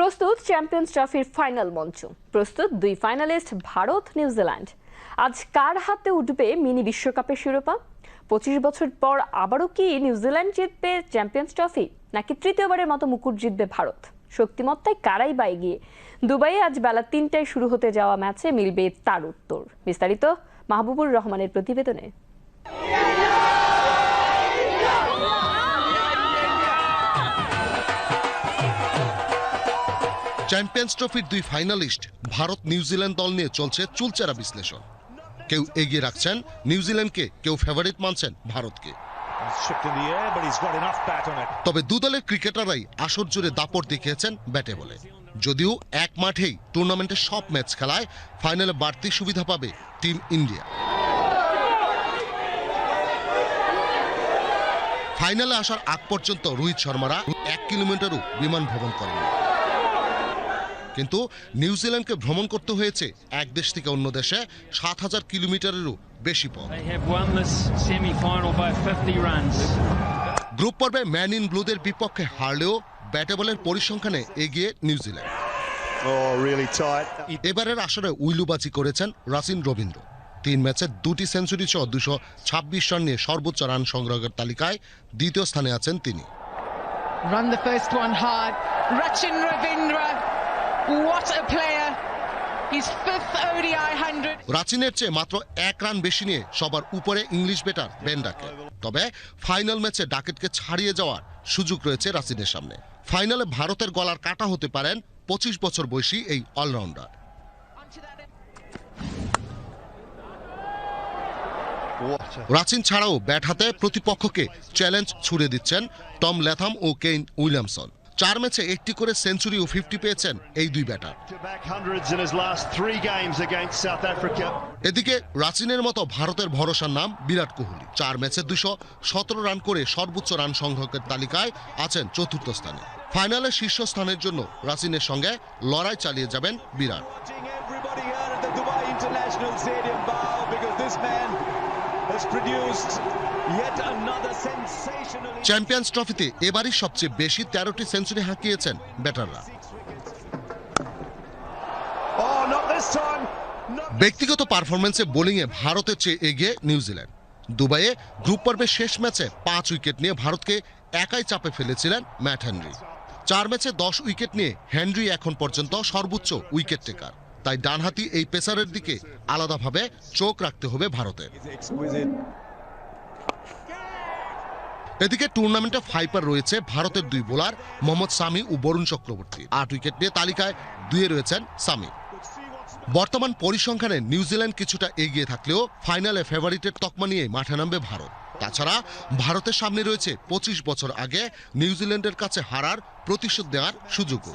প্রস্তুত চ্যাম্পিয়ন্স ট্রফির ফাইনাল মঞ্চ। প্রস্তুত দুই ফাইনালিস্ট ভারত নিউজিল্যান্ড আজ কার হাতে উঠবে মিনি বিশ্বকাপের শিরোপা? পঁচিশ বছর পর আবারও কি নিউজিল্যান্ড জিতবে চ্যাম্পিয়ন্স ট্রফি নাকি তৃতীয়বারের মতো মুকুট জিতবে ভারত? শক্তিমত্তায় কারাই বা এগিয়ে? দুবাইয়ে আজ বেলা তিনটায় শুরু হতে যাওয়া ম্যাচে মিলবে তার উত্তর। বিস্তারিত মাহবুবুর রহমানের প্রতিবেদনে। চ্যাম্পিয়ন্স ট্রফির দুই ফাইনালিস্ট ভারত নিউজিল্যান্ড দল নিয়ে চলছে চুলচেরা বিশ্লেষণ। কেউ এগিয়ে রাখছেন নিউজিল্যান্ডকে কেউ ফেভারিট মানছেন ভারতকে. তবে দু দলের ক্রিকেটাররাই আসর জুড়ে দাপট দেখিয়েছেন ব্যাটে বলে। যদিও এক মাঠেই টুর্নামেন্টের সব ম্যাচ খেলায় ফাইনালে বাড়তি সুবিধা পাবে টিম ইন্ডিয়া। ফাইনালে আসার আগ পর্যন্ত রোহিত শর্মারা এক কিলোমিটারও বিমান ভ্রমণ করেননি। কিন্তু নিউজিল্যান্ডকে ভ্রমণ করতে হয়েছে এক দেশ থেকে অন্য দেশে সাত হাজার কিলোমিটারেরও বেশি পথ They have won this semi-final by 50 runs. Group পর্বে ম্যান ইন ব্লুদের বিপক্ষে হারলেও ব্যাটে বলের পরিসংখ্যানে এগিয়ে নিউজিল্যান্ড Oh. এবারের আসরে উইলুবাজি করেছেন রাসিন রবীন্দ্র তিন ম্যাচে দুটি সেঞ্চুরি সহ দুশো ছাব্বিশ রান নিয়ে সর্বোচ্চ রান সংগ্রহের তালিকায় দ্বিতীয় স্থানে আছেন তিনি Run the first one hard. Rachin Ravindra, what a player. His fifth ODI 100. রাচিনের চেয়ে মাত্র এক রান বেশি নিয়ে সবার উপরে ইংলিশ ব্যাটার বেন ডাকেট তবে ফাইনাল ম্যাচে ডাকেটকে ছাড়িয়ে যাওয়ার সুযোগ রয়েছে রাচিনের সামনে ফাইনালে ভারতের গলার কাটা হতে পারেন পঁচিশ বছর বয়সী এই অলরাউন্ডার রাচিন ছাড়াও ব্যাট হাতে প্রতিপক্ষকে চ্যালেঞ্জ ছুড়ে দিচ্ছেন টম ল্যাথাম ও কেইন উইলিয়ামসন চার ম্যাচে একটি করে সেঞ্চুরি ও ফিফটি পেয়েছেন এই দুই ব্যাটার. এদিকে রাচিনের মতো ভারতের ভরসার নাম বিরাট কোহলি। চার ম্যাচে দুশো সতেরো রান করে সর্বোচ্চ রান সংগ্রহের তালিকায় আছেন চতুর্থ স্থানে। ফাইনালে শীর্ষস্থানের জন্য রাচিনের সঙ্গে লড়াই চালিয়ে যাবেন বিরাট। চ্যাম্পিয়ন্স ট্রফিতে এবারই সবচেয়ে বেশি তেরোটি সেঞ্চুরি হাঁকিয়েছেন ব্যাটাররা। Oh. ব্যক্তিগত পারফরমেন্সে বোলিংয়ে ভারতের চেয়ে এগিয়ে নিউজিল্যান্ড। দুবাইয়ে গ্রুপ পর্বের শেষ ম্যাচে পাঁচ উইকেট নিয়ে ভারতকে একাই চাপে ফেলেছিলেন ম্যাট হেনরি। চার ম্যাচে দশ উইকেট নিয়ে হেনরি এখন পর্যন্ত সর্বোচ্চ উইকেট টেকার। তাই ডানহাতি এই পেসারের দিকে আলাদাভাবে চোখ রাখতে হবে ভারতের। এদিকে টুর্নামেন্টে ফাইপার রয়েছে ভারতের দুই বোলার মোহাম্মদ সামি ও বরুণ চক্রবর্তী। আট উইকেট নিয়ে তালিকায় দুয়ে রয়েছেন সামি। বর্তমান পরিসংখ্যানে নিউজিল্যান্ড কিছুটা এগিয়ে থাকলেও ফাইনালে ফেভারিটের তকমা নিয়ে মাঠে নামবে ভারত। তাছাড়া ভারতের সামনে রয়েছে পঁচিশ বছর আগে নিউজিল্যান্ডের কাছে হারার প্রতিশোধ দেওয়ার সুযোগও।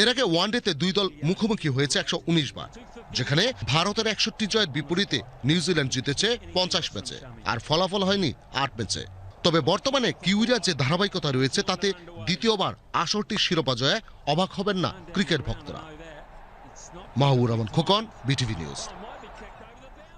এর আগে ওয়ানডেতে দুই দল মুখোমুখি হয়েছে একশো উনিশ বার, যেখানে ভারতের একষট্টি জয়ের বিপরীতে নিউজিল্যান্ড জিতেছে পঞ্চাশ ম্যাচে, আর ফলাফল হয়নি আট ম্যাচে। তবে বর্তমানে কিউইরা যে ধারাবাহিকতা রয়েছে, তাতে দ্বিতীয়বার আসরটি শিরোপা জয়ে অবাক হবেন না ক্রিকেট ভক্তরা। Mahbur Rahman Khokon, BTV news.